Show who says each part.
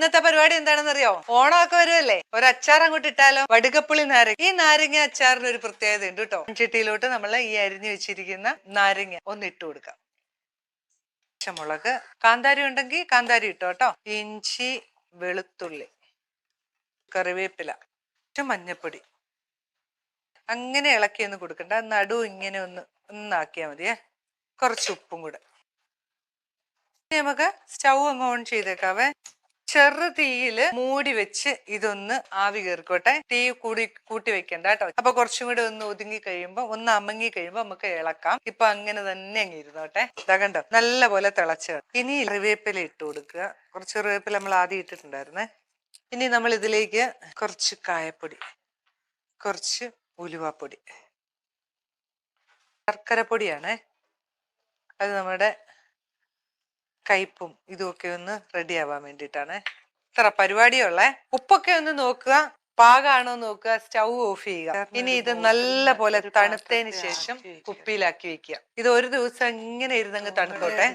Speaker 1: ഇന്നത്തെ പരിപാടി എന്താണെന്ന് അറിയോ ഓണമൊക്കെ വരുമല്ലേ ഒരു അച്ചാർ അങ്ങോട്ട് ഇട്ടാലോ? വടുകപ്പുളി നാരങ്ങ. ഈ നാരങ്ങ അച്ചാറിന് ഒരു പ്രത്യേകത ഉണ്ട് കേട്ടോ. ചിട്ടിയിലോട്ട് നമ്മൾ ഈ അരിഞ്ഞു വെച്ചിരിക്കുന്ന നാരങ്ങ ഒന്ന് ഇട്ട് കൊടുക്കാം. പച്ചമുളക്. കാന്താരി ഉണ്ടെങ്കിൽ കാന്താരി ഇട്ടോ കേട്ടോ. ഇഞ്ചി വെളുത്തുള്ളി കറിവേപ്പില മഞ്ഞപ്പൊടി. അങ്ങനെ ഇളക്കി ഒന്ന് കൊടുക്കണ്ട. നടു ഇങ്ങനെ ഒന്ന് ഒന്നാക്കിയാൽ മതിയേ കുറച്ച് ഉപ്പും കൂടെ. നമുക്ക് സ്റ്റൗ അങ്ങ് ഓൺ ചെയ്തേക്കാവേ. ചെറു തീയിൽ മൂടി വെച്ച് ഇതൊന്ന് ആവി കയറിക്കോട്ടെ. തീ കൂടി കൂട്ടി വെക്കണ്ട കേട്ടോ. അപ്പൊ കുറച്ചും കൂടി ഒന്ന് ഒതുങ്ങി കഴിയുമ്പോ ഒന്ന് അമങ്ങി കഴിയുമ്പോ നമുക്ക് ഇളക്കാം. ഇപ്പൊ അങ്ങനെ തന്നെ അങ്ങ് ഇരുന്നോട്ടെ. ഇതാ കണ്ടോ? നല്ല പോലെ തിളച്ച്. ഇനി കറിവേപ്പില ഇട്ട് കൊടുക്കുക. കുറച്ച് കറിവേപ്പില നമ്മൾ ആദ്യം ഇട്ടിട്ടുണ്ടായിരുന്നേ. ഇനി നമ്മൾ ഇതിലേക്ക് കുറച്ച് കായപ്പൊടി കുറച്ച് ഉലുവാപ്പൊടി. ശർക്കര പൊടിയാണേ അത് നമ്മുടെ കയ്പും ഇതുമൊക്കെ ഒന്ന് റെഡി ആവാൻ വേണ്ടിയിട്ടാണ്. ഇത്ര പരിപാടിയുള്ളേ ഉപ്പൊക്കെ ഒന്ന് നോക്കുക പാകാണോ നോക്കുക സ്റ്റൗ ഓഫ് ചെയ്യുക. ഇനി ഇത് നല്ല പോലെ തണുത്തതിന് ശേഷം കുപ്പിയിലാക്കി വെക്കുക. ഇത് ഒരു ദിവസം ഇങ്ങനെ ഇരുന്നങ്ങ് തണുത്തോട്ടെ.